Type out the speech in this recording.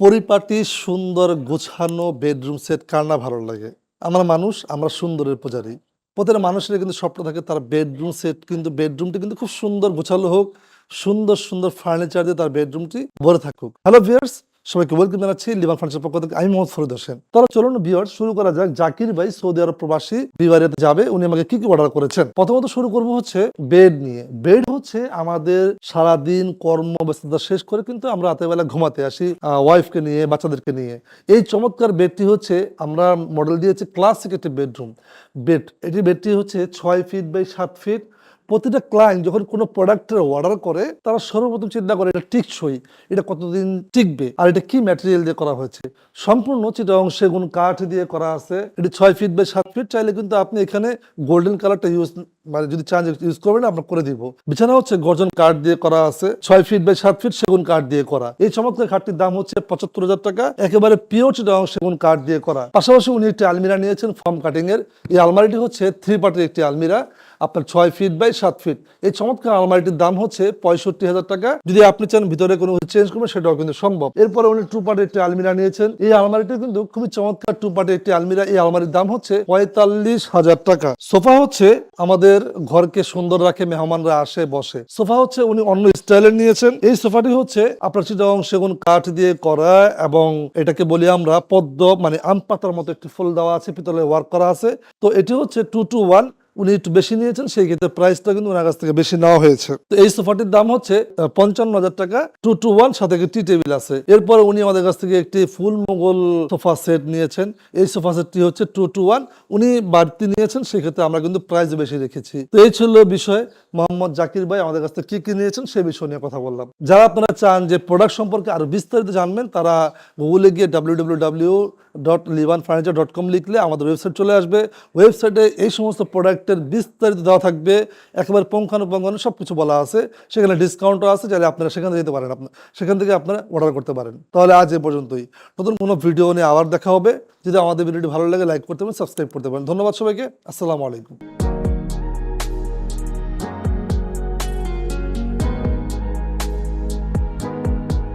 পরিপাটি, সুন্দর, গোছানো বেডরুম সেট কার না ভালো লাগে? আমরা মানুষ, আমরা সুন্দরের পূজারী। প্রতিটা মানুষের কিন্তু স্বপ্ন থাকে তার বেডরুম সেট কিন্তু বেডরুমটি কিন্তু খুব সুন্দর গোছালো হোক, সুন্দর সুন্দর ফার্নিচার দিয়ে তার বেডরুমটি ভরে থাকুক। হ্যালো ভিয়ার্স সবাইকে ওয়েলকাম জানাচ্ছি লিভান ফার্নিচার পক্ষ থেকে। আমি মোহাম্মদ ফরিদ হোসেন। তাহলে চলুন ভিউয়ার্স শুরু করা যাক। জাকির ভাই, সৌদি আরব প্রবাসী বিবারিয়াতে যাবে। উনি আমাকে কি কি অর্ডার করেছেন? প্রথমত শুরু করব হচ্ছে বেড নিয়ে। বেড হচ্ছে আমাদের সারাদিন কর্ম ব্যস্ততা শেষ করে কিন্তু আমরা রাতের বেলা ঘুমাতে আসি ওয়াইফকে নিয়ে, বাচ্চাদেরকে নিয়ে। এই চমৎকার বেডটি হচ্ছে আমরা মডেল দিয়েছি ক্লাসিক একটি বেডরুম বেড এটি বেডটি হচ্ছে ছয় ফিট বাই সাত ফিট প্রতিটা ক্লায়েন্ট যখন কোনো প্রোডাক্টের অর্ডার করে, তারা সর্বপ্রথম চিন্তা করে, এটা টিকসই, এটা কতদিন টিকবে, আর এটা কি ম্যাটেরিয়াল দিয়ে করা হয়েছে? সম্পূর্ণ চিটাং সেগুন কাঠ দিয়ে করা আছে। এটি ছয় ফিট বাই সাত ফিট চাইলে কিন্তু আপনি এখানে গোল্ডেন কালারটা ইউজ মানে যদি চান ইউজ করবেন, আমরা করে দিব। বিছানা হচ্ছে গর্জন কাঠ দিয়ে করা আছে, ছয় ফিট বাই সাত ফিট সেগুন কাঠ দিয়ে করা। এই চমৎকার খাটটির দাম হচ্ছে পঁচাত্তর হাজার টাকা, একেবারে পিওর চিটাং সেগুন কাঠ দিয়ে করা। পাশাপাশি উনি একটি আলমিরা নিয়েছেন ফর্ম কাটিং এর এই আলমারিটি হচ্ছে থ্রি পার্টের একটি আলমিরা। আপনার ছয় ফিট বাই সাত ফিট এই চমৎকার আলমারিটির দাম হচ্ছে পঁয়ষট্টি হাজার টাকা। যদি আপনি চান ভিতরে কোনো চেঞ্জ করবেন, সেটাও কিন্তু সম্ভব। এরপরে উনি টু পার্টের একটি আলমিরা নিয়েছেন। এই আলমারিটি কিন্তু খুবই চমৎকার টু পার্টের একটি আলমিরা। এই আলমারির দাম হচ্ছে পঁয়তাল্লিশ হাজার টাকা। সোফা হচ্ছে আমাদের ঘরকে সুন্দর রাখে, মেহমানরা আসে, বসে। সোফা হচ্ছে উনি অন্য স্টাইলের নিয়েছেন। এই সোফাটি হচ্ছে আপনার চিটাং সেগুন কাঠ দিয়ে করা এবং এটাকে বলি আমরা পদ্ম মানে আম পাতার মতো একটি ফুল দেওয়া আছে পিতলে ওয়ার্ক করা আছে। তো এটি হচ্ছে টু টু ওয়ান উনি একটু বেশি নিয়েছেন, সেই ক্ষেত্রে প্রাইসটা কিন্তু ওনার কাছ থেকে বেশি নেওয়া হয়েছে। তো এই সোফাটির দাম হচ্ছে পঞ্চান্ন হাজার টাকা টু টু ওয়ান সাথে টি টেবিল আছে। এরপরে উনি আমাদের কাছ থেকে একটি ফুল মোগল সোফা সেট নিয়েছেন। এই সোফা সেটটি হচ্ছে টু টু ওয়ান উনি বাড়তি নিয়েছেন সেক্ষেত্রে আমরা কিন্তু প্রাইস বেশি রেখেছি। তো এই ছিল বিষয়। মোহাম্মদ জাকির ভাই আমাদের কাছ থেকে কি কি নিয়েছেন, সেই বিষয় নিয়ে কথা বললাম। যারা আপনারা চান যে প্রোডাক্ট সম্পর্কে আরও বিস্তারিত জানবেন, তারা গুগলে গিয়ে W W W dot Livan furniture dot com লিখলে আমাদের ওয়েবসাইট চলে আসবে। ওয়েবসাইটে এই সমস্ত প্রোডাক্টের বিস্তারিত দেওয়া থাকবে। একেবারে পঙ্খানুপঙ্খানু সব কিছু বলা আছে। সেখানে ডিসকাউন্টও আছে যাতে আপনারা সেখানে যেতে পারেন। আপনার সেখান থেকে আপনারা অর্ডার করতে পারেন। তাহলে আজ এ পর্যন্তই। নতুন কোনো ভিডিও নিয়ে আবার দেখা হবে। যদি আমাদের ভিডিওটি ভালো লাগে লাইক করতে পারেন সাবস্ক্রাইব করতে পারেন। ধন্যবাদ সবাইকে। আসসালামু আলাইকুম।